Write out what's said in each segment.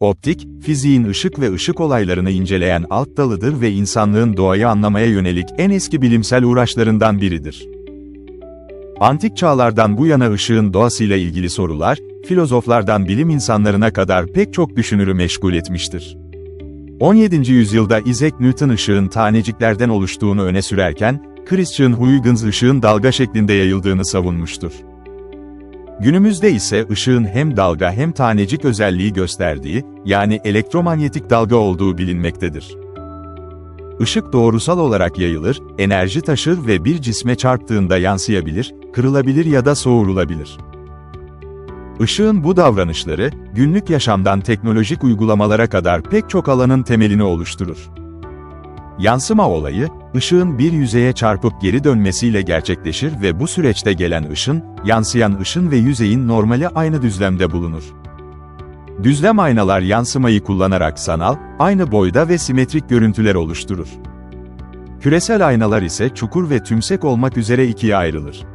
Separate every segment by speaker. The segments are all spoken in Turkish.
Speaker 1: Optik, fiziğin ışık ve ışık olaylarını inceleyen alt dalıdır ve insanlığın doğayı anlamaya yönelik en eski bilimsel uğraşlarından biridir. Antik çağlardan bu yana ışığın doğasıyla ilgili sorular, filozoflardan bilim insanlarına kadar pek çok düşünürü meşgul etmiştir. 17. yüzyılda Isaac Newton ışığın taneciklerden oluştuğunu öne sürerken, Christian Huygens ışığın dalga şeklinde yayıldığını savunmuştur. Günümüzde ise ışığın hem dalga hem tanecik özelliği gösterdiği, yani elektromanyetik dalga olduğu bilinmektedir. Işık doğrusal olarak yayılır, enerji taşır ve bir cisme çarptığında yansıyabilir, kırılabilir ya da soğurulabilir. Işığın bu davranışları, günlük yaşamdan teknolojik uygulamalara kadar pek çok alanın temelini oluşturur. Yansıma olayı, ışığın bir yüzeye çarpıp geri dönmesiyle gerçekleşir ve bu süreçte gelen ışın, yansıyan ışın ve yüzeyin normali aynı düzlemde bulunur. Düzlem aynalar yansımayı kullanarak sanal, aynı boyda ve simetrik görüntüler oluşturur. Küresel aynalar ise çukur ve tümsek olmak üzere ikiye ayrılır.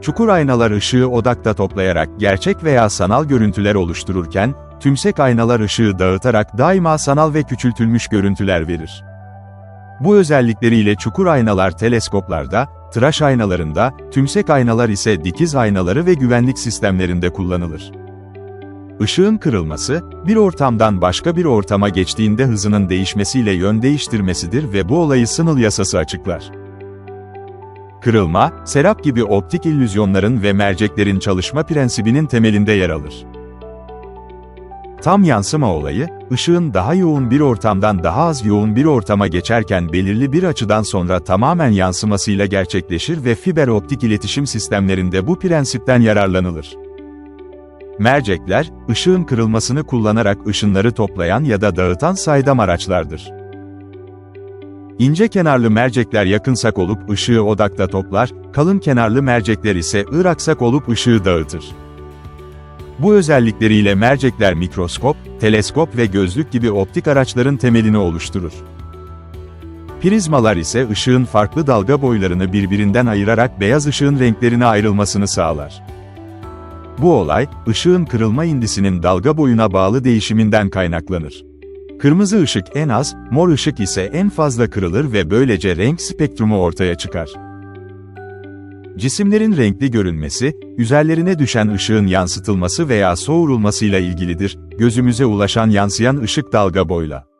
Speaker 1: Çukur aynalar ışığı odakta toplayarak gerçek veya sanal görüntüler oluştururken, tümsek aynalar ışığı dağıtarak daima sanal ve küçültülmüş görüntüler verir. Bu özellikleriyle çukur aynalar teleskoplarda, tıraş aynalarında, tümsek aynalar ise dikiz aynaları ve güvenlik sistemlerinde kullanılır. Işığın kırılması, bir ortamdan başka bir ortama geçtiğinde hızının değişmesiyle yön değiştirmesidir ve bu olayı Snell yasası açıklar. Kırılma, serap gibi optik illüzyonların ve merceklerin çalışma prensibinin temelinde yer alır. Tam yansıma olayı, ışığın daha yoğun bir ortamdan daha az yoğun bir ortama geçerken belirli bir açıdan sonra tamamen yansımasıyla gerçekleşir ve fiber optik iletişim sistemlerinde bu prensipten yararlanılır. Mercekler, ışığın kırılmasını kullanarak ışınları toplayan ya da dağıtan saydam araçlardır. İnce kenarlı mercekler yakınsak olup ışığı odakta toplar, kalın kenarlı mercekler ise ıraksak olup ışığı dağıtır. Bu özellikleriyle mercekler mikroskop, teleskop ve gözlük gibi optik araçların temelini oluşturur. Prizmalar ise ışığın farklı dalga boylarını birbirinden ayırarak beyaz ışığın renklerine ayrılmasını sağlar. Bu olay, ışığın kırılma indisinin dalga boyuna bağlı değişiminden kaynaklanır. Kırmızı ışık en az, mor ışık ise en fazla kırılır ve böylece renk spektrumu ortaya çıkar. Cisimlerin renkli görünmesi, üzerlerine düşen ışığın yansıtılması veya soğurulmasıyla ilgilidir, gözümüze ulaşan yansıyan ışık dalga boyla.